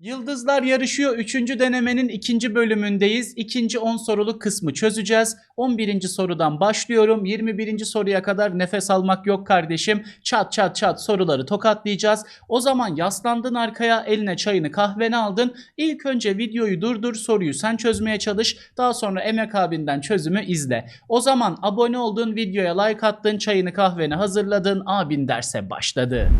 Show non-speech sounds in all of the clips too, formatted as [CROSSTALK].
Yıldızlar yarışıyor. Üçüncü denemenin ikinci bölümündeyiz. İkinci 10 soruluk kısmı çözeceğiz. 11. sorudan başlıyorum. 21. soruya kadar nefes almak yok kardeşim. Çat çat çat soruları tokatlayacağız. O zaman yaslandın arkaya eline çayını kahveni aldın. İlk önce videoyu durdur soruyu sen çözmeye çalış. Daha sonra Emek abinden çözümü izle. O zaman abone oldun videoya like attın çayını kahveni hazırladın abin derse başladı.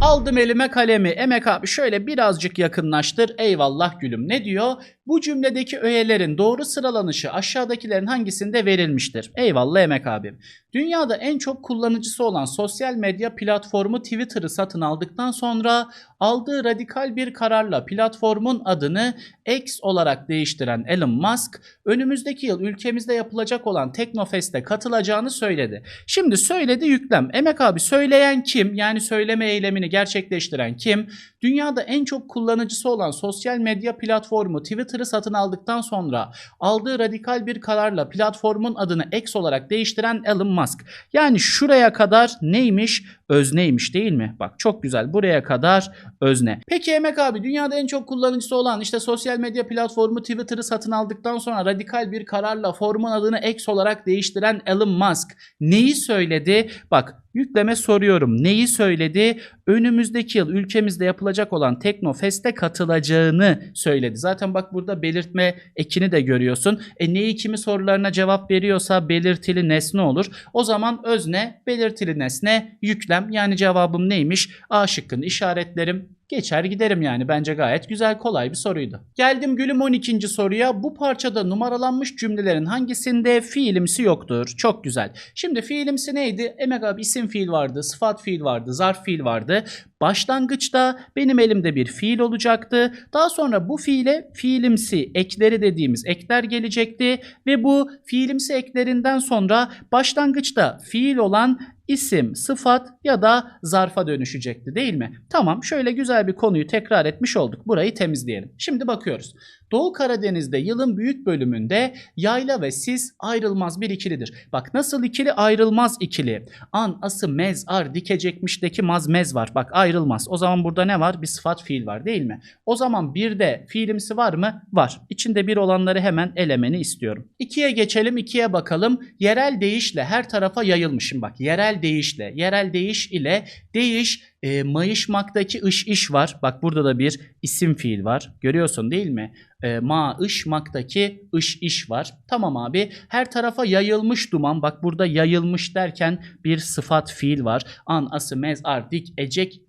Aldım elime kalemi. Emek abi şöyle birazcık yakınlaştır. Eyvallah gülüm. Ne diyor? Bu cümledeki öğelerin doğru sıralanışı aşağıdakilerin hangisinde verilmiştir? Eyvallah Emek abim. Dünyada en çok kullanıcısı olan sosyal medya platformu Twitter'ı satın aldıktan sonra aldığı radikal bir kararla platformun adını X olarak değiştiren Elon Musk önümüzdeki yıl ülkemizde yapılacak olan Teknofest'e katılacağını söyledi. Şimdi söyledi yüklem. Emek abi söyleyen kim? Yani söyleme eylemini gerçekleştiren kim? Dünyada en çok kullanıcısı olan sosyal medya platformu Twitter'ı satın aldıktan sonra aldığı radikal bir kararla platformun adını X olarak değiştiren Elon Musk. Yani şuraya kadar neymiş? Özneymiş değil mi? Bak çok güzel. Buraya kadar özne. Peki Emek abi dünyada en çok kullanıcısı olan işte sosyal medya platformu Twitter'ı satın aldıktan sonra radikal bir kararla formun adını X olarak değiştiren Elon Musk neyi söyledi? Bak yükleme soruyorum. Neyi söyledi? Önümüzdeki yıl ülkemizde yapılacak olan Teknofest'e katılacağını söyledi. Zaten bak burada belirtme ekini de görüyorsun. E neyi kimi sorularına cevap veriyorsa belirtili nesne olur. O zaman özne, belirtili nesne, yüklem. Yani cevabım neymiş? A şıkkını işaretlerim. Geçer giderim yani bence gayet güzel kolay bir soruydu. Geldim gülüm 12. soruya. Bu parçada numaralanmış cümlelerin hangisinde fiilimsi yoktur? Çok güzel. Şimdi fiilimsi neydi? Emek abi isim fiil vardı, sıfat fiil vardı, zarf fiil vardı. Başlangıçta benim elimde bir fiil olacaktı. Daha sonra bu fiile fiilimsi ekleri dediğimiz ekler gelecekti ve bu fiilimsi eklerinden sonra başlangıçta fiil olan isim, sıfat ya da zarfa dönüşecekti değil mi? Tamam şöyle güzel bir konuyu tekrar etmiş olduk. Burayı temizleyelim. Şimdi bakıyoruz. Doğu Karadeniz'de yılın büyük bölümünde yayla ve sis ayrılmaz bir ikilidir. Bak nasıl ikili ayrılmaz ikili. An, ası, mez, ar, dikecekmişteki maz, mez var. Bak ayrılmaz. O zaman burada ne var? Bir sıfat fiil var değil mi? O zaman bir de fiilimsi var mı? Var. İçinde bir olanları hemen elemeni istiyorum. İkiye geçelim. ikiye bakalım. Yerel deyişle her tarafa yayılmışım. Bak yerel deyişle. Yerel deyiş ile değiş e, mayışmaktaki ış iş var. Bak burada da bir isim fiil var. Görüyorsun değil mi? E, ma ışmaktaki ış iş var. Tamam abi. Her tarafa yayılmış duman. Bak burada yayılmış derken bir sıfat fiil var. An, ası, mez, ar, dik, ecek.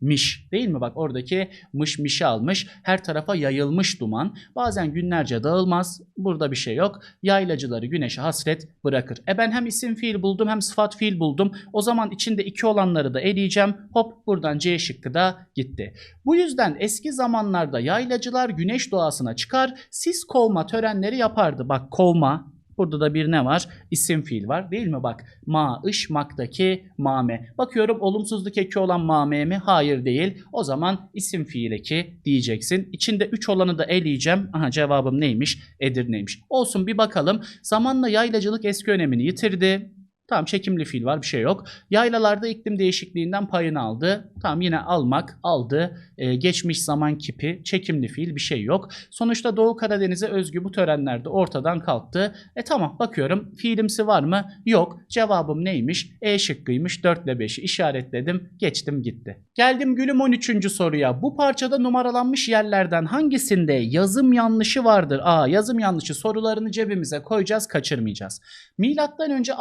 Değil mi? Bak oradaki mış mişi almış. Her tarafa yayılmış duman. Bazen günlerce dağılmaz. Burada bir şey yok. Yaylacıları güneşe hasret bırakır. E ben hem isim fiil buldum hem sıfat fiil buldum. O zaman içinde iki olanları da eleyeceğim. Hop buradan C şıkkı da gitti. Bu yüzden eski zamanlarda yaylacılar güneş doğasına çıkar, sis kovma törenleri yapardı. Bak kovma, Burada da bir ne var? İsim fiil var değil mi? Bak ma ışmaktaki mame. Bakıyorum olumsuzluk eki olan mame mi? Hayır değil. O zaman isim fiil eki diyeceksin. İçinde 3 olanı da eleyeceğim. Aha cevabım neymiş? Edirne'ymiş. Olsun bir bakalım. Zamanla yaylacılık eski önemini yitirdi. Tamam çekimli fiil var bir şey yok. Yaylalarda iklim değişikliğinden payını aldı. Tamam yine almak aldı. Ee, geçmiş zaman kipi çekimli fiil bir şey yok. Sonuçta Doğu Karadeniz'e özgü bu törenlerde ortadan kalktı. E tamam bakıyorum fiilimsi var mı? Yok. Cevabım neymiş? E şıkkıymış. 4 ile 5'i işaretledim. Geçtim gitti. Geldim gülüm 13. soruya. Bu parçada numaralanmış yerlerden hangisinde yazım yanlışı vardır? Aa yazım yanlışı sorularını cebimize koyacağız kaçırmayacağız. Milattan önce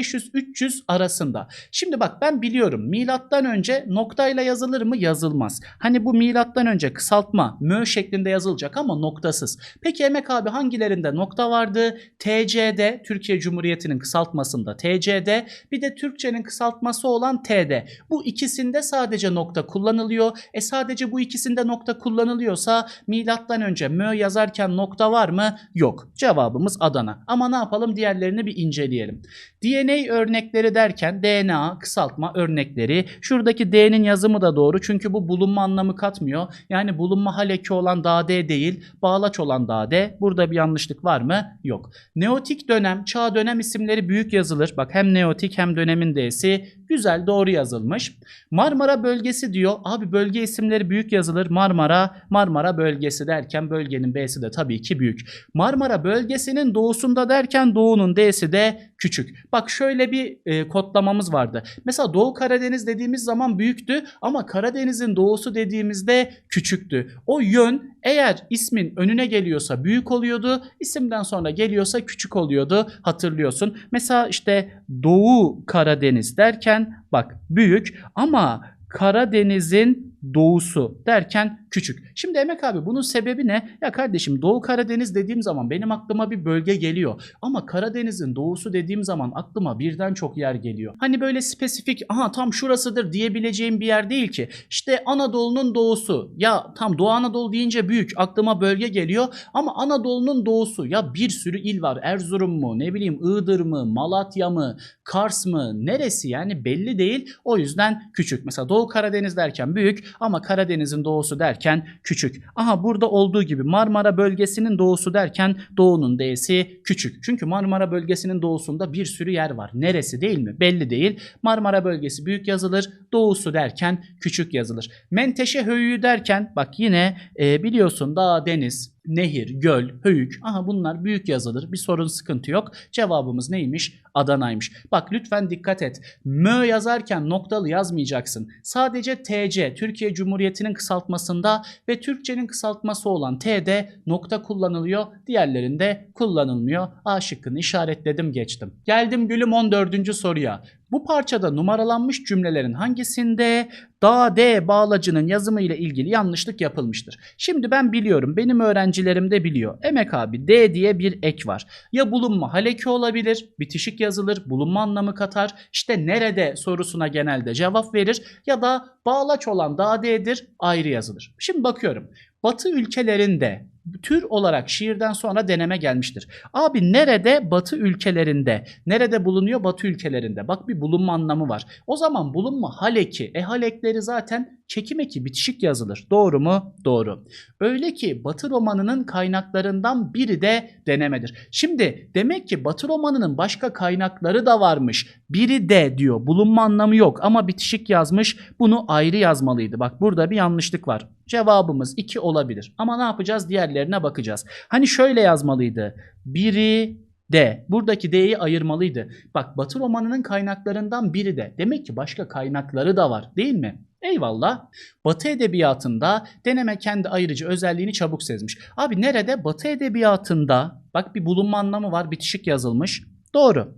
6500-300 arasında. Şimdi bak ben biliyorum milattan önce noktayla yazılır mı? Yazılmaz. Hani bu milattan önce kısaltma mö şeklinde yazılacak ama noktasız. Peki Emek abi hangilerinde nokta vardı? TC'de Türkiye Cumhuriyeti'nin kısaltmasında TC'de bir de Türkçenin kısaltması olan TD. Bu ikisinde sadece nokta kullanılıyor. E sadece bu ikisinde nokta kullanılıyorsa milattan önce mö yazarken nokta var mı? Yok. Cevabımız Adana. Ama ne yapalım diğerlerini bir inceleyelim. Diyelim DNA örnekleri derken DNA kısaltma örnekleri. Şuradaki D'nin yazımı da doğru çünkü bu bulunma anlamı katmıyor. Yani bulunma hal eki olan daha D değil, bağlaç olan daha D. Burada bir yanlışlık var mı? Yok. Neotik dönem, çağ dönem isimleri büyük yazılır. Bak hem neotik hem dönemin D'si güzel doğru yazılmış. Marmara bölgesi diyor. Abi bölge isimleri büyük yazılır. Marmara, Marmara bölgesi derken bölgenin B'si de tabii ki büyük. Marmara bölgesinin doğusunda derken doğunun D'si de küçük. Bak şöyle bir e, kodlamamız vardı. Mesela Doğu Karadeniz dediğimiz zaman büyüktü ama Karadeniz'in doğusu dediğimizde küçüktü. O yön eğer ismin önüne geliyorsa büyük oluyordu, isimden sonra geliyorsa küçük oluyordu hatırlıyorsun. Mesela işte Doğu Karadeniz derken bak büyük ama Karadeniz'in doğusu derken küçük. Şimdi Emek abi bunun sebebi ne? Ya kardeşim Doğu Karadeniz dediğim zaman benim aklıma bir bölge geliyor. Ama Karadeniz'in doğusu dediğim zaman aklıma birden çok yer geliyor. Hani böyle spesifik aha tam şurasıdır diyebileceğim bir yer değil ki. İşte Anadolu'nun doğusu. Ya tam Doğu Anadolu deyince büyük aklıma bölge geliyor. Ama Anadolu'nun doğusu ya bir sürü il var. Erzurum mu ne bileyim Iğdır mı Malatya mı Kars mı neresi yani belli değil. O yüzden küçük. Mesela Doğu Karadeniz derken büyük ama Karadeniz'in doğusu derken küçük. Aha burada olduğu gibi Marmara bölgesinin doğusu derken doğunun D'si küçük. Çünkü Marmara bölgesinin doğusunda bir sürü yer var. Neresi değil mi? Belli değil. Marmara bölgesi büyük yazılır. Doğusu derken küçük yazılır. Menteşe höyüğü derken bak yine e, biliyorsun dağ, deniz, nehir, göl, höyük. Aha bunlar büyük yazılır. Bir sorun sıkıntı yok. Cevabımız neymiş? Adana'ymış. Bak lütfen dikkat et. Mö yazarken noktalı yazmayacaksın. Sadece TC, Türkiye Cumhuriyeti'nin kısaltmasında ve Türkçenin kısaltması olan T'de nokta kullanılıyor. Diğerlerinde kullanılmıyor. A şıkkını işaretledim geçtim. Geldim gülüm 14. soruya. Bu parçada numaralanmış cümlelerin hangisinde da D bağlacının yazımı ile ilgili yanlışlık yapılmıştır? Şimdi ben biliyorum. Benim öğrencilerim de biliyor. Emek abi D diye bir ek var. Ya bulunma haleki olabilir. Bitişik yazılır. Bulunma anlamı katar. İşte nerede sorusuna genelde cevap verir. Ya da bağlaç olan da D'dir ayrı yazılır. Şimdi bakıyorum. Batı ülkelerinde tür olarak şiirden sonra deneme gelmiştir. Abi nerede? Batı ülkelerinde. Nerede bulunuyor? Batı ülkelerinde. Bak bir bulunma anlamı var. O zaman bulunma haleki. E halekleri zaten çekim eki bitişik yazılır. Doğru mu? Doğru. Öyle ki Batı romanının kaynaklarından biri de denemedir. Şimdi demek ki Batı romanının başka kaynakları da varmış. Biri de diyor. Bulunma anlamı yok ama bitişik yazmış. Bunu ayrı yazmalıydı. Bak burada bir yanlışlık var. Cevabımız 2 olabilir. Ama ne yapacağız? Diğerlerine bakacağız. Hani şöyle yazmalıydı. Biri de. Buradaki D'yi ayırmalıydı. Bak Batı romanının kaynaklarından biri de. Demek ki başka kaynakları da var değil mi? Eyvallah. Batı edebiyatında deneme kendi ayrıcı özelliğini çabuk sezmiş. Abi nerede? Batı edebiyatında bak bir bulunma anlamı var bitişik yazılmış. Doğru.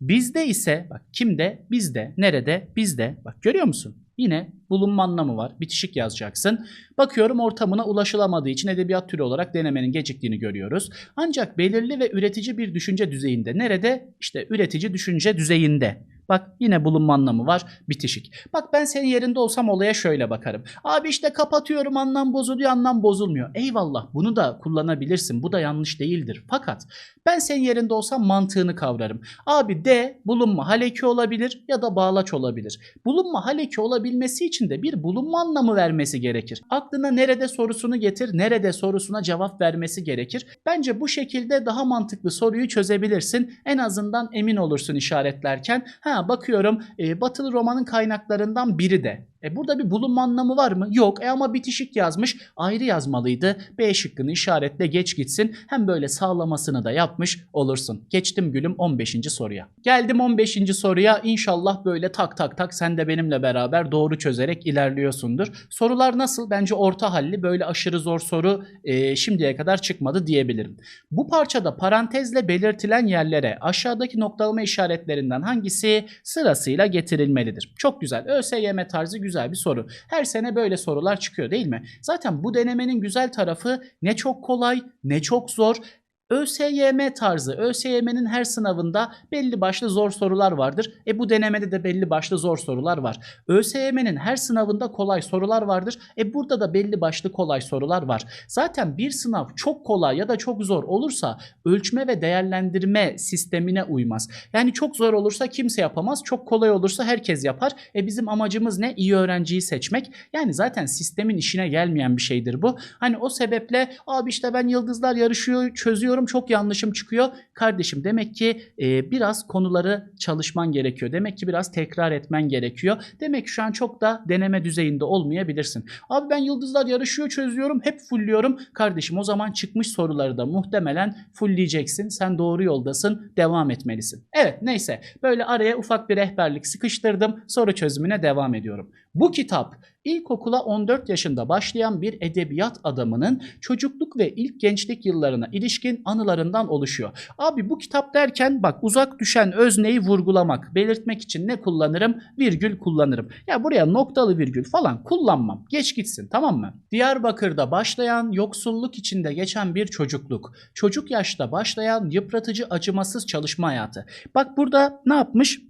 Bizde ise bak kimde? Bizde. Nerede? Bizde. Bak görüyor musun? Yine bulunma anlamı var. Bitişik yazacaksın. Bakıyorum ortamına ulaşılamadığı için edebiyat türü olarak denemenin geciktiğini görüyoruz. Ancak belirli ve üretici bir düşünce düzeyinde. Nerede? İşte üretici düşünce düzeyinde. Bak yine bulunma anlamı var. Bitişik. Bak ben senin yerinde olsam olaya şöyle bakarım. Abi işte kapatıyorum anlam bozuluyor anlam bozulmuyor. Eyvallah bunu da kullanabilirsin. Bu da yanlış değildir. Fakat ben senin yerinde olsam mantığını kavrarım. Abi de bulunma haleki olabilir ya da bağlaç olabilir. Bulunma haleki olabilmesi için de bir bulunma anlamı vermesi gerekir. Aklına nerede sorusunu getir, nerede sorusuna cevap vermesi gerekir. Bence bu şekilde daha mantıklı soruyu çözebilirsin. En azından emin olursun işaretlerken. Ha bakıyorum e, batılı romanın kaynaklarından biri de. E burada bir bulunma anlamı var mı? Yok. E ama bitişik yazmış. Ayrı yazmalıydı. B şıkkını işaretle geç gitsin. Hem böyle sağlamasını da yapmış olursun. Geçtim gülüm 15. soruya. Geldim 15. soruya. İnşallah böyle tak tak tak sen de benimle beraber doğru çözerek ilerliyorsundur. Sorular nasıl? Bence orta halli. Böyle aşırı zor soru e, şimdiye kadar çıkmadı diyebilirim. Bu parçada parantezle belirtilen yerlere aşağıdaki noktalama işaretlerinden hangisi sırasıyla getirilmelidir? Çok güzel. ÖSYM tarzı güzel bir soru. Her sene böyle sorular çıkıyor değil mi? Zaten bu denemenin güzel tarafı ne çok kolay ne çok zor ÖSYM tarzı, ÖSYM'nin her sınavında belli başlı zor sorular vardır. E bu denemede de belli başlı zor sorular var. ÖSYM'nin her sınavında kolay sorular vardır. E burada da belli başlı kolay sorular var. Zaten bir sınav çok kolay ya da çok zor olursa ölçme ve değerlendirme sistemine uymaz. Yani çok zor olursa kimse yapamaz, çok kolay olursa herkes yapar. E bizim amacımız ne? İyi öğrenciyi seçmek. Yani zaten sistemin işine gelmeyen bir şeydir bu. Hani o sebeple abi işte ben yıldızlar yarışıyor, çözüyorum çok yanlışım çıkıyor. Kardeşim demek ki e, biraz konuları çalışman gerekiyor. Demek ki biraz tekrar etmen gerekiyor. Demek ki şu an çok da deneme düzeyinde olmayabilirsin. Abi ben yıldızlar yarışıyor çözüyorum hep fullliyorum. Kardeşim o zaman çıkmış soruları da muhtemelen fullleyeceksin. Sen doğru yoldasın devam etmelisin. Evet neyse böyle araya ufak bir rehberlik sıkıştırdım. Soru çözümüne devam ediyorum. Bu kitap ilkokula 14 yaşında başlayan bir edebiyat adamının çocukluk ve ilk gençlik yıllarına ilişkin anılarından oluşuyor. Abi bu kitap derken bak uzak düşen özneyi vurgulamak, belirtmek için ne kullanırım? Virgül kullanırım. Ya buraya noktalı virgül falan kullanmam. Geç gitsin tamam mı? Diyarbakır'da başlayan yoksulluk içinde geçen bir çocukluk. Çocuk yaşta başlayan yıpratıcı acımasız çalışma hayatı. Bak burada ne yapmış?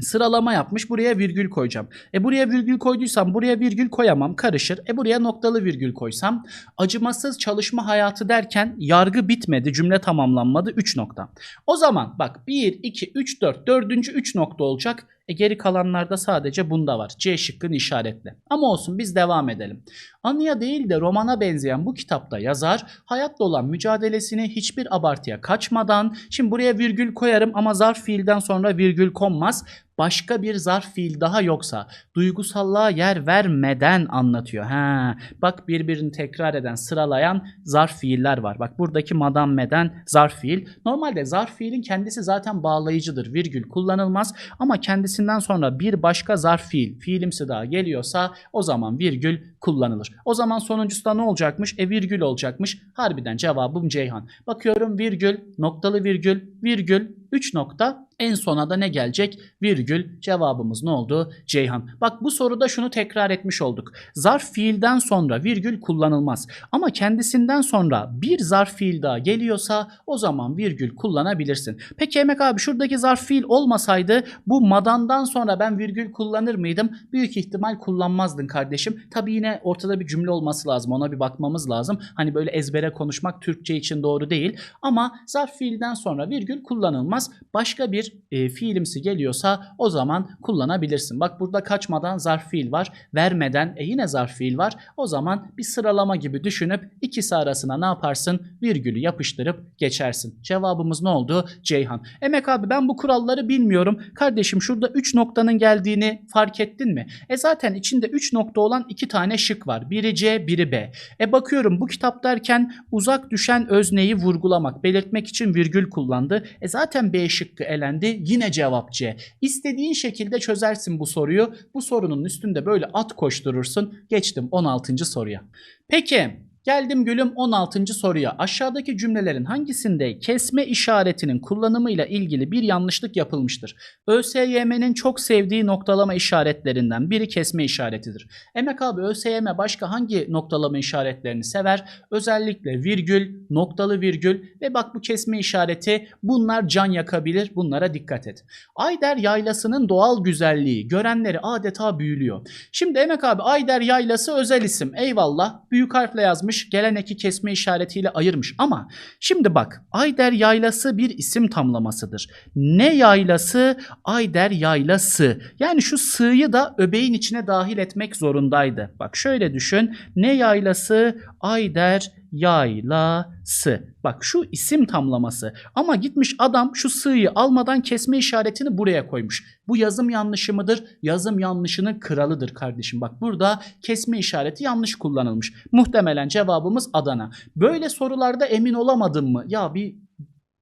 Sıralama yapmış. Buraya virgül koyacağım. E buraya virgül koyduysam buraya virgül koyamam. Karışır. E buraya noktalı virgül koysam acımasız çalışma hayatı derken yargı bitmedi. Cümle tamamlanmadı. 3 nokta. O zaman bak 1, 2, 3, 4. Dördüncü 3 nokta olacak. E geri kalanlarda sadece bunda var. C şıkkını işaretle. Ama olsun biz devam edelim. Anıya değil de romana benzeyen bu kitapta yazar hayatla olan mücadelesini hiçbir abartıya kaçmadan şimdi buraya virgül koyarım ama zarf fiilden sonra virgül konmaz. Başka bir zarf fiil daha yoksa duygusallığa yer vermeden anlatıyor. Ha, bak birbirini tekrar eden, sıralayan zarf fiiller var. Bak buradaki madam meden zarf fiil. Normalde zarf fiilin kendisi zaten bağlayıcıdır. Virgül kullanılmaz ama kendisinden sonra bir başka zarf fiil, fiilimsi daha geliyorsa o zaman virgül kullanılır. O zaman sonuncusu da ne olacakmış? E virgül olacakmış. Harbiden cevabım Ceyhan. Bakıyorum virgül, noktalı virgül, virgül, 3 nokta en sona da ne gelecek? Virgül. Cevabımız ne oldu? Ceyhan. Bak bu soruda şunu tekrar etmiş olduk. Zarf fiilden sonra virgül kullanılmaz. Ama kendisinden sonra bir zarf fiil daha geliyorsa o zaman virgül kullanabilirsin. Peki Emek abi şuradaki zarf fiil olmasaydı bu madandan sonra ben virgül kullanır mıydım? Büyük ihtimal kullanmazdın kardeşim. Tabi yine ortada bir cümle olması lazım. Ona bir bakmamız lazım. Hani böyle ezbere konuşmak Türkçe için doğru değil. Ama zarf fiilden sonra virgül kullanılmaz. Başka bir e, fiilimsi geliyorsa o zaman kullanabilirsin. Bak burada kaçmadan zarf fiil var. Vermeden e, yine zarf fiil var. O zaman bir sıralama gibi düşünüp ikisi arasına ne yaparsın? Virgülü yapıştırıp geçersin. Cevabımız ne oldu? Ceyhan. Emek abi ben bu kuralları bilmiyorum. Kardeşim şurada 3 noktanın geldiğini fark ettin mi? E zaten içinde 3 nokta olan iki tane şık var. Biri C, biri B. E bakıyorum bu kitap derken uzak düşen özneyi vurgulamak, belirtmek için virgül kullandı. E zaten B şıkkı elendi. Yine cevap C. İstediğin şekilde çözersin bu soruyu. Bu sorunun üstünde böyle at koşturursun. Geçtim 16. soruya. Peki Geldim gülüm 16. soruya. Aşağıdaki cümlelerin hangisinde kesme işaretinin kullanımıyla ilgili bir yanlışlık yapılmıştır? ÖSYM'nin çok sevdiği noktalama işaretlerinden biri kesme işaretidir. Emek abi ÖSYM başka hangi noktalama işaretlerini sever? Özellikle virgül, noktalı virgül ve bak bu kesme işareti bunlar can yakabilir. Bunlara dikkat et. Ayder Yaylası'nın doğal güzelliği görenleri adeta büyülüyor. Şimdi Emek abi Ayder Yaylası özel isim. Eyvallah. Büyük harfle yazmış gelen eki kesme işaretiyle ayırmış ama şimdi bak Ayder Yaylası bir isim tamlamasıdır. Ne yaylası? Ayder Yaylası. Yani şu sığ'yı da öbeğin içine dahil etmek zorundaydı. Bak şöyle düşün. Ne yaylası? Ayder yaylası. Bak şu isim tamlaması. Ama gitmiş adam şu sığ'yı almadan kesme işaretini buraya koymuş. Bu yazım yanlışı mıdır? Yazım yanlışının kralıdır kardeşim. Bak burada kesme işareti yanlış kullanılmış. Muhtemelen cevabımız Adana. Böyle sorularda emin olamadın mı? Ya bir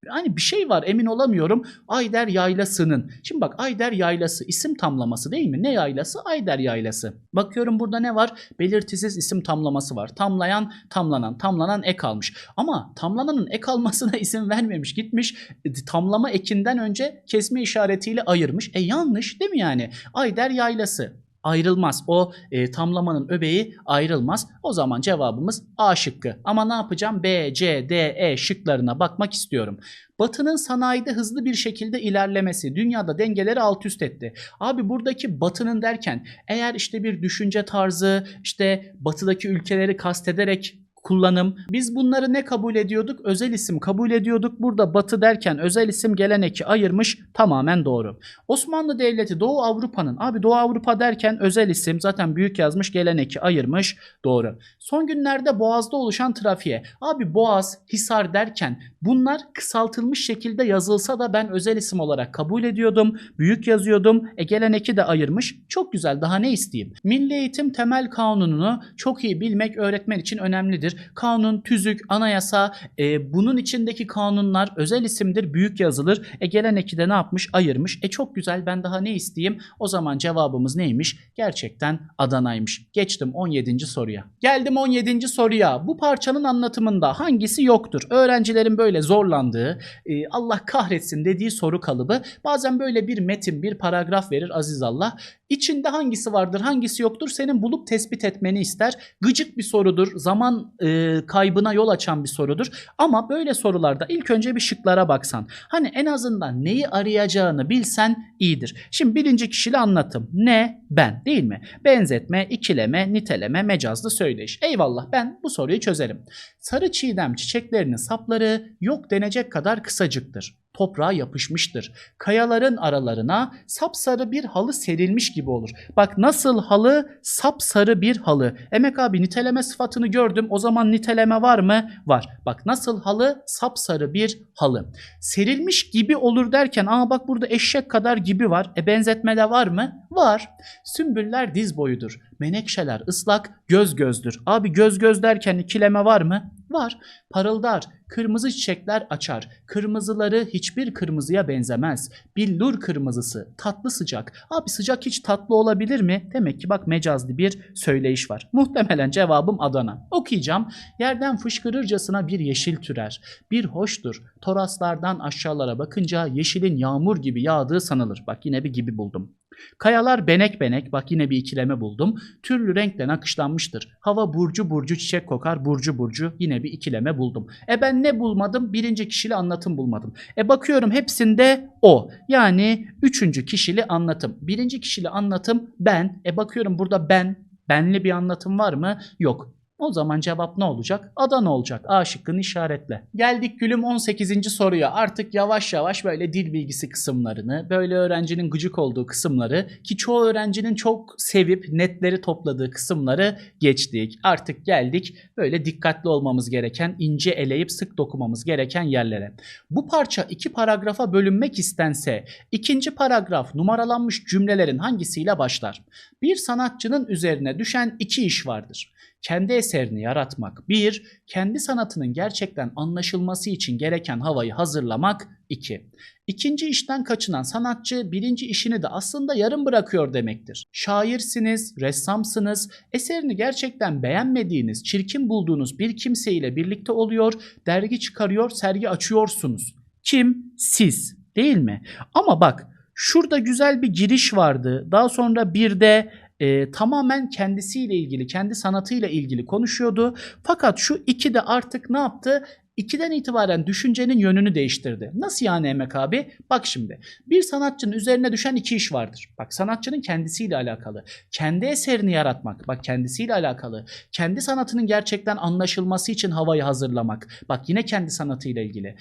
Hani bir şey var emin olamıyorum. Ayder Yaylası'nın. Şimdi bak Ayder Yaylası isim tamlaması değil mi? Ne yaylası? Ayder Yaylası. Bakıyorum burada ne var? Belirtisiz isim tamlaması var. Tamlayan, tamlanan, tamlanan ek almış. Ama tamlananın ek almasına [LAUGHS] isim vermemiş. Gitmiş e, tamlama ekinden önce kesme işaretiyle ayırmış. E yanlış değil mi yani? Ayder Yaylası. Ayrılmaz. O e, tamlamanın öbeği ayrılmaz. O zaman cevabımız A şıkkı. Ama ne yapacağım? B, C, D, E şıklarına bakmak istiyorum. Batı'nın sanayide hızlı bir şekilde ilerlemesi dünyada dengeleri alt üst etti. Abi buradaki Batı'nın derken eğer işte bir düşünce tarzı işte Batı'daki ülkeleri kastederek kullanım. Biz bunları ne kabul ediyorduk? Özel isim kabul ediyorduk. Burada Batı derken özel isim gelen eki ayırmış. Tamamen doğru. Osmanlı Devleti Doğu Avrupa'nın abi Doğu Avrupa derken özel isim zaten büyük yazmış gelen eki ayırmış. Doğru. Son günlerde Boğaz'da oluşan trafiğe. Abi Boğaz, Hisar derken bunlar kısaltılmış şekilde yazılsa da ben özel isim olarak kabul ediyordum. Büyük yazıyordum. E gelen eki de ayırmış. Çok güzel daha ne isteyeyim? Milli Eğitim Temel Kanunu'nu çok iyi bilmek öğretmen için önemlidir. Kanun, tüzük, anayasa e, bunun içindeki kanunlar özel isimdir. Büyük yazılır. E gelen eki ne yapmış? Ayırmış. E çok güzel ben daha ne isteyeyim? O zaman cevabımız neymiş? Gerçekten Adana'ymış. Geçtim 17. soruya. Geldim 17. soruya. Bu parçanın anlatımında hangisi yoktur? Öğrencilerin böyle zorlandığı, e, Allah kahretsin dediği soru kalıbı. Bazen böyle bir metin, bir paragraf verir aziz Allah. İçinde hangisi vardır, hangisi yoktur senin bulup tespit etmeni ister. Gıcık bir sorudur, zaman e, kaybına yol açan bir sorudur. Ama böyle sorularda ilk önce bir şıklara baksan. Hani en azından neyi arayacağını bilsen iyidir. Şimdi birinci kişili anlatım. Ne? Ben değil mi? Benzetme, ikileme, niteleme, mecazlı söyleyiş. Eyvallah ben bu soruyu çözerim. Sarı çiğdem çiçeklerinin sapları yok denecek kadar kısacıktır toprağa yapışmıştır. Kayaların aralarına sapsarı bir halı serilmiş gibi olur. Bak nasıl halı sapsarı bir halı. Emek abi niteleme sıfatını gördüm. O zaman niteleme var mı? Var. Bak nasıl halı sapsarı bir halı. Serilmiş gibi olur derken aa bak burada eşek kadar gibi var. E benzetmede var mı? Var. Sümbüller diz boyudur. Menekşeler ıslak göz gözdür. Abi göz göz derken ikileme var mı? Var. Parıldar. Kırmızı çiçekler açar. Kırmızıları hiçbir kırmızıya benzemez. Billur kırmızısı. Tatlı sıcak. Abi sıcak hiç tatlı olabilir mi? Demek ki bak mecazlı bir söyleyiş var. Muhtemelen cevabım Adana. Okuyacağım. Yerden fışkırırcasına bir yeşil türer. Bir hoştur. Toraslardan aşağılara bakınca yeşilin yağmur gibi yağdığı sanılır. Bak yine bir gibi buldum. Kayalar benek benek bak yine bir ikileme buldum. Türlü renkle nakışlanmıştır. Hava burcu burcu çiçek kokar burcu burcu yine bir ikileme buldum. E ben ne bulmadım? Birinci kişili anlatım bulmadım. E bakıyorum hepsinde o. Yani üçüncü kişili anlatım. Birinci kişili anlatım ben. E bakıyorum burada ben. Benli bir anlatım var mı? Yok. O zaman cevap ne olacak? Adana olacak. A şıkkını işaretle. Geldik gülüm 18. soruya. Artık yavaş yavaş böyle dil bilgisi kısımlarını, böyle öğrencinin gıcık olduğu kısımları ki çoğu öğrencinin çok sevip netleri topladığı kısımları geçtik. Artık geldik böyle dikkatli olmamız gereken, ince eleyip sık dokumamız gereken yerlere. Bu parça iki paragrafa bölünmek istense ikinci paragraf numaralanmış cümlelerin hangisiyle başlar? Bir sanatçının üzerine düşen iki iş vardır kendi eserini yaratmak 1. Kendi sanatının gerçekten anlaşılması için gereken havayı hazırlamak 2. İkinci işten kaçınan sanatçı birinci işini de aslında yarım bırakıyor demektir. Şairsiniz, ressamsınız, eserini gerçekten beğenmediğiniz, çirkin bulduğunuz bir kimseyle birlikte oluyor, dergi çıkarıyor, sergi açıyorsunuz. Kim? Siz. Değil mi? Ama bak şurada güzel bir giriş vardı. Daha sonra bir de e, tamamen kendisiyle ilgili, kendi sanatıyla ilgili konuşuyordu. Fakat şu iki de artık ne yaptı? İkiden itibaren düşüncenin yönünü değiştirdi. Nasıl yani Emek abi? Bak şimdi bir sanatçının üzerine düşen iki iş vardır. Bak sanatçının kendisiyle alakalı. Kendi eserini yaratmak. Bak kendisiyle alakalı. Kendi sanatının gerçekten anlaşılması için havayı hazırlamak. Bak yine kendi sanatıyla ilgili.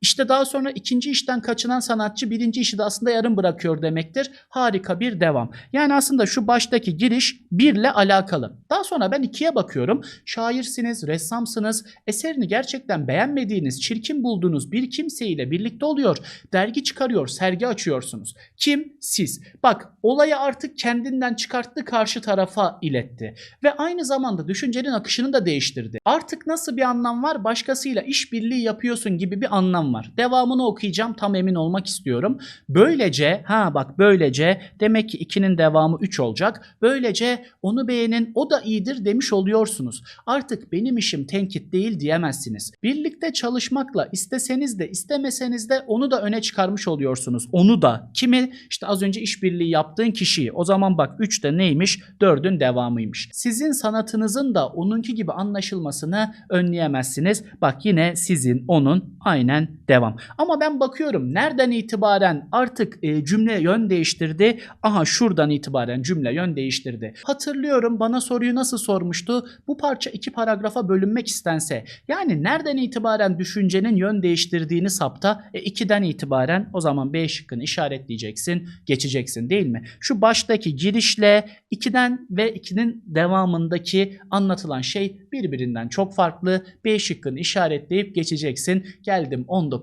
İşte daha sonra ikinci işten kaçınan sanatçı birinci işi de aslında yarım bırakıyor demektir. Harika bir devam. Yani aslında şu baştaki giriş birle alakalı. Daha sonra ben ikiye bakıyorum. Şairsiniz, ressamsınız, eserini gerçekten beğenmediğiniz, çirkin bulduğunuz bir kimseyle birlikte oluyor. Dergi çıkarıyor, sergi açıyorsunuz. Kim? Siz. Bak olayı artık kendinden çıkarttı karşı tarafa iletti. Ve aynı zamanda düşüncenin akışını da değiştirdi. Artık nasıl bir anlam var? Başkasıyla işbirliği yapıyorsun gibi bir anlam var. Devamını okuyacağım tam emin olmak istiyorum. Böylece ha bak böylece demek ki 2'nin devamı 3 olacak. Böylece onu beğenin o da iyidir demiş oluyorsunuz. Artık benim işim tenkit değil diyemezsiniz. Birlikte çalışmakla isteseniz de istemeseniz de onu da öne çıkarmış oluyorsunuz. Onu da kimi işte az önce işbirliği yaptığın kişiyi. O zaman bak 3 de neymiş? 4'ün devamıymış. Sizin sanatınızın da onunki gibi anlaşılmasını önleyemezsiniz. Bak yine sizin onun aynen devam. Ama ben bakıyorum nereden itibaren artık e, cümle yön değiştirdi. Aha şuradan itibaren cümle yön değiştirdi. Hatırlıyorum bana soruyu nasıl sormuştu? Bu parça iki paragrafa bölünmek istense. Yani nereden itibaren düşüncenin yön değiştirdiğini sapta. E 2'den itibaren o zaman B şıkkını işaretleyeceksin, geçeceksin değil mi? Şu baştaki girişle 2'den ve 2'nin devamındaki anlatılan şey birbirinden çok farklı. B şıkkını işaretleyip geçeceksin. Geldim 19.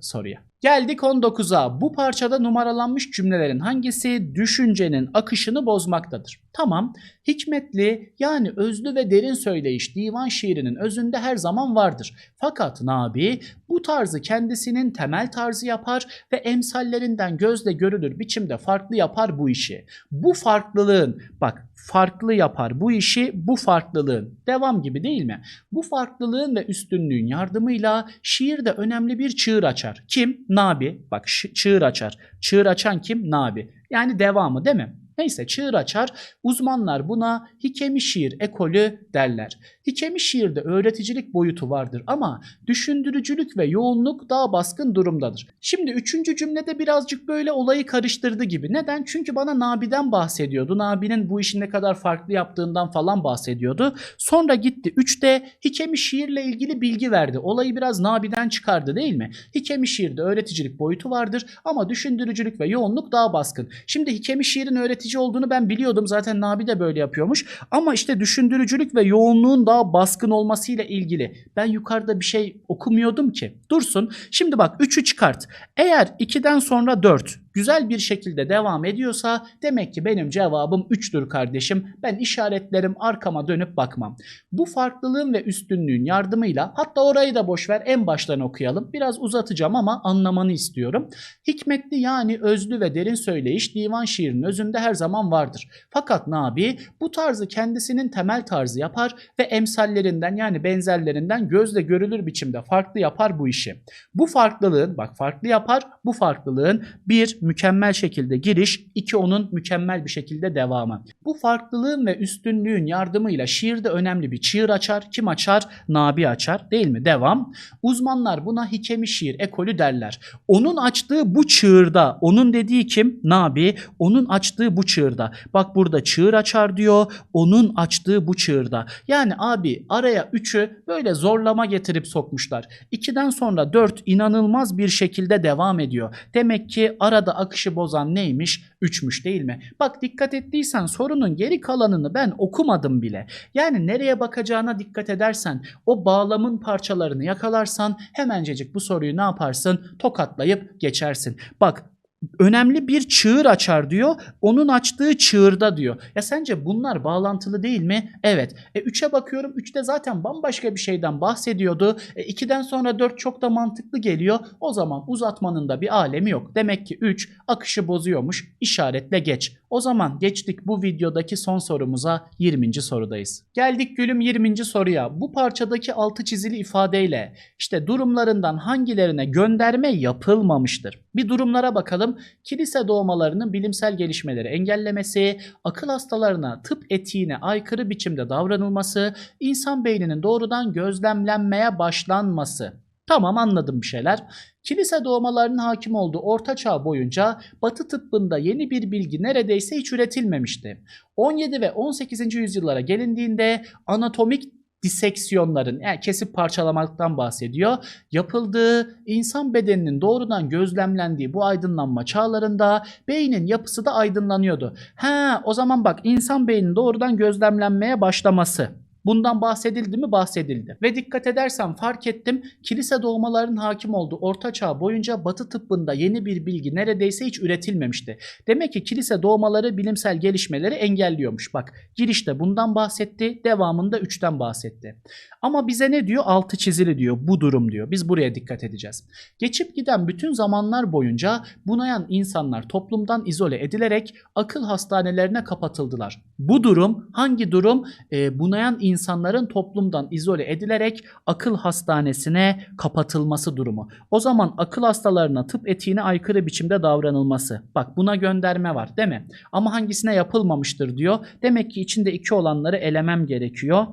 soruya. Geldik 19'a. Bu parçada numaralanmış cümlelerin hangisi düşüncenin akışını bozmaktadır? Tamam. Hikmetli yani özlü ve derin söyleyiş divan şiirinin özünde her zaman vardır. Fakat Nabi bu tarzı kendisinin temel tarzı yapar ve emsallerinden gözle görülür biçimde farklı yapar bu işi. Bu farklılığın bak farklı yapar bu işi bu farklılığın devam gibi değil mi? Bu farklılığın ve üstünlüğün yardımıyla şiirde önemli bir çığır açar. Kim? Nabi. Bak çığır açar. Çığır açan kim? Nabi. Yani devamı değil mi? Neyse çığır açar. Uzmanlar buna hikemi şiir ekolü derler. Hikemi şiirde öğreticilik boyutu vardır ama düşündürücülük ve yoğunluk daha baskın durumdadır. Şimdi üçüncü cümlede birazcık böyle olayı karıştırdı gibi. Neden? Çünkü bana Nabi'den bahsediyordu. Nabi'nin bu işi ne kadar farklı yaptığından falan bahsediyordu. Sonra gitti. Üçte Hikemi şiirle ilgili bilgi verdi. Olayı biraz Nabi'den çıkardı değil mi? Hikemi şiirde öğreticilik boyutu vardır ama düşündürücülük ve yoğunluk daha baskın. Şimdi Hikemi şiirin öğretici olduğunu ben biliyordum. Zaten Nabi de böyle yapıyormuş. Ama işte düşündürücülük ve yoğunluğun daha baskın olmasıyla ilgili. Ben yukarıda bir şey okumuyordum ki. Dursun. Şimdi bak 3'ü çıkart. Eğer 2'den sonra 4 güzel bir şekilde devam ediyorsa demek ki benim cevabım 3'tür kardeşim. Ben işaretlerim arkama dönüp bakmam. Bu farklılığın ve üstünlüğün yardımıyla hatta orayı da boş ver en baştan okuyalım. Biraz uzatacağım ama anlamanı istiyorum. Hikmetli yani özlü ve derin söyleyiş divan şiirinin özünde her zaman vardır. Fakat Nabi bu tarzı kendisinin temel tarzı yapar ve emsallerinden yani benzerlerinden gözle görülür biçimde farklı yapar bu işi. Bu farklılığın bak farklı yapar bu farklılığın bir mükemmel şekilde giriş, iki onun mükemmel bir şekilde devamı. Bu farklılığın ve üstünlüğün yardımıyla şiirde önemli bir çığır açar. Kim açar? Nabi açar değil mi? Devam. Uzmanlar buna hikemi şiir ekolü derler. Onun açtığı bu çığırda, onun dediği kim? Nabi. Onun açtığı bu çığırda. Bak burada çığır açar diyor. Onun açtığı bu çığırda. Yani abi araya 3'ü böyle zorlama getirip sokmuşlar. 2'den sonra 4 inanılmaz bir şekilde devam ediyor. Demek ki arada akışı bozan neymiş? 3'müş değil mi? Bak dikkat ettiysen sorunun geri kalanını ben okumadım bile. Yani nereye bakacağına dikkat edersen, o bağlamın parçalarını yakalarsan hemencecik bu soruyu ne yaparsın? Tokatlayıp geçersin. Bak önemli bir çığır açar diyor. Onun açtığı çığırda diyor. Ya sence bunlar bağlantılı değil mi? Evet. E 3'e bakıyorum. 3'te zaten bambaşka bir şeyden bahsediyordu. E 2'den sonra 4 çok da mantıklı geliyor. O zaman uzatmanın da bir alemi yok. Demek ki 3 akışı bozuyormuş. İşaretle geç. O zaman geçtik bu videodaki son sorumuza 20. sorudayız. Geldik gülüm 20. soruya. Bu parçadaki altı çizili ifadeyle işte durumlarından hangilerine gönderme yapılmamıştır? Bir durumlara bakalım. Kilise doğmalarının bilimsel gelişmeleri engellemesi, akıl hastalarına tıp etiğine aykırı biçimde davranılması, insan beyninin doğrudan gözlemlenmeye başlanması. Tamam anladım bir şeyler. Kilise doğmalarının hakim olduğu orta çağ boyunca Batı tıbbında yeni bir bilgi neredeyse hiç üretilmemişti. 17 ve 18. yüzyıllara gelindiğinde anatomik diseksiyonların yani kesip parçalamaktan bahsediyor. Yapıldığı insan bedeninin doğrudan gözlemlendiği bu aydınlanma çağlarında beynin yapısı da aydınlanıyordu. Ha o zaman bak insan beyninin doğrudan gözlemlenmeye başlaması. Bundan bahsedildi mi? Bahsedildi. Ve dikkat edersen fark ettim kilise doğmaların hakim olduğu orta çağ boyunca batı tıbbında yeni bir bilgi neredeyse hiç üretilmemişti. Demek ki kilise doğmaları bilimsel gelişmeleri engelliyormuş. Bak girişte bundan bahsetti, devamında 3'ten bahsetti. Ama bize ne diyor? Altı çizili diyor. Bu durum diyor. Biz buraya dikkat edeceğiz. Geçip giden bütün zamanlar boyunca bunayan insanlar toplumdan izole edilerek akıl hastanelerine kapatıldılar. Bu durum hangi durum? Ee, bunayan insanların toplumdan izole edilerek akıl hastanesine kapatılması durumu. O zaman akıl hastalarına tıp etiğine aykırı biçimde davranılması. Bak buna gönderme var değil mi? Ama hangisine yapılmamıştır diyor. Demek ki içinde iki olanları elemem gerekiyor.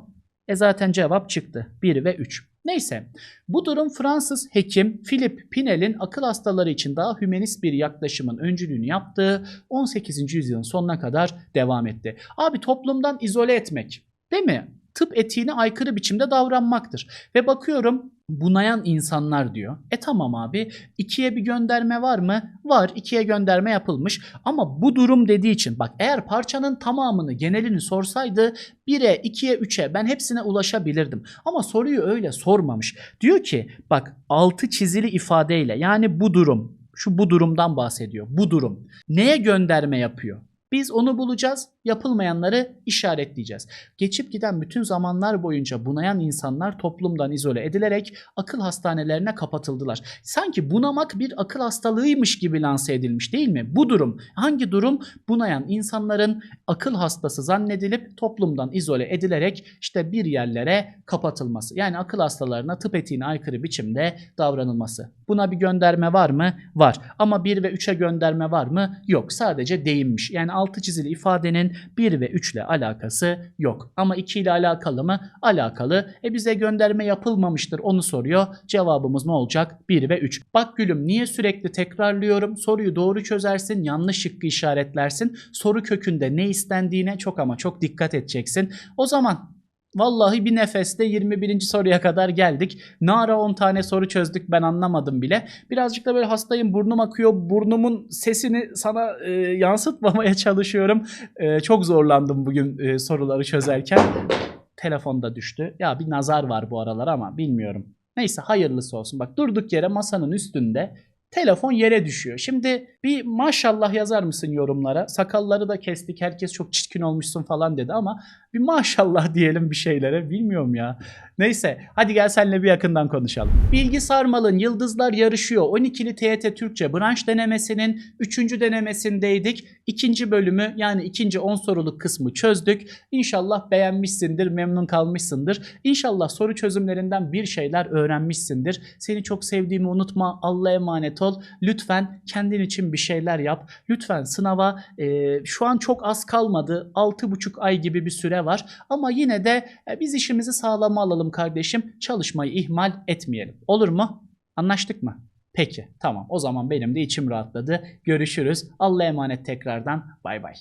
E zaten cevap çıktı. 1 ve 3. Neyse bu durum Fransız hekim Philip Pinel'in akıl hastaları için daha hümanist bir yaklaşımın öncülüğünü yaptığı 18. yüzyılın sonuna kadar devam etti. Abi toplumdan izole etmek değil mi? Tıp etiğine aykırı biçimde davranmaktır. Ve bakıyorum bunayan insanlar diyor. E tamam abi ikiye bir gönderme var mı? Var ikiye gönderme yapılmış ama bu durum dediği için bak eğer parçanın tamamını genelini sorsaydı 1'e 2'ye 3'e ben hepsine ulaşabilirdim. Ama soruyu öyle sormamış. Diyor ki bak altı çizili ifadeyle yani bu durum şu bu durumdan bahsediyor. Bu durum. Neye gönderme yapıyor? Biz onu bulacağız, yapılmayanları işaretleyeceğiz. Geçip giden bütün zamanlar boyunca bunayan insanlar toplumdan izole edilerek akıl hastanelerine kapatıldılar. Sanki bunamak bir akıl hastalığıymış gibi lanse edilmiş değil mi? Bu durum, hangi durum? Bunayan insanların akıl hastası zannedilip toplumdan izole edilerek işte bir yerlere kapatılması. Yani akıl hastalarına tıp etiğine aykırı biçimde davranılması. Buna bir gönderme var mı? Var. Ama 1 ve 3'e gönderme var mı? Yok. Sadece değinmiş. Yani altı çizili ifadenin 1 ve 3 ile alakası yok. Ama 2 ile alakalı mı? Alakalı. E bize gönderme yapılmamıştır onu soruyor. Cevabımız ne olacak? 1 ve 3. Bak gülüm niye sürekli tekrarlıyorum? Soruyu doğru çözersin, yanlış şıkkı işaretlersin. Soru kökünde ne istendiğine çok ama çok dikkat edeceksin. O zaman Vallahi bir nefeste 21. soruya kadar geldik. Ne ara 10 tane soru çözdük ben anlamadım bile. Birazcık da böyle hastayım burnum akıyor. Burnumun sesini sana e, yansıtmamaya çalışıyorum. E, çok zorlandım bugün e, soruları çözerken. Telefonda düştü. Ya bir nazar var bu aralar ama bilmiyorum. Neyse hayırlısı olsun. Bak durduk yere masanın üstünde telefon yere düşüyor. Şimdi bir maşallah yazar mısın yorumlara? Sakalları da kestik. Herkes çok çirkin olmuşsun falan dedi ama bir maşallah [LAUGHS] diyelim bir şeylere. Bilmiyorum ya. Neyse hadi gel seninle bir yakından konuşalım. Bilgi Sarmal'ın Yıldızlar Yarışıyor 12'li TYT Türkçe branş denemesinin 3. denemesindeydik. İkinci bölümü yani ikinci 10 soruluk kısmı çözdük. İnşallah beğenmişsindir, memnun kalmışsındır. İnşallah soru çözümlerinden bir şeyler öğrenmişsindir. Seni çok sevdiğimi unutma. Allah'a emanet ol. Lütfen kendin için bir şeyler yap. Lütfen sınava e, şu an çok az kalmadı. 6,5 ay gibi bir süre var. Ama yine de e, biz işimizi sağlama alalım kardeşim. Çalışmayı ihmal etmeyelim. Olur mu? Anlaştık mı? Peki tamam o zaman benim de içim rahatladı. Görüşürüz. Allah'a emanet tekrardan. Bay bay.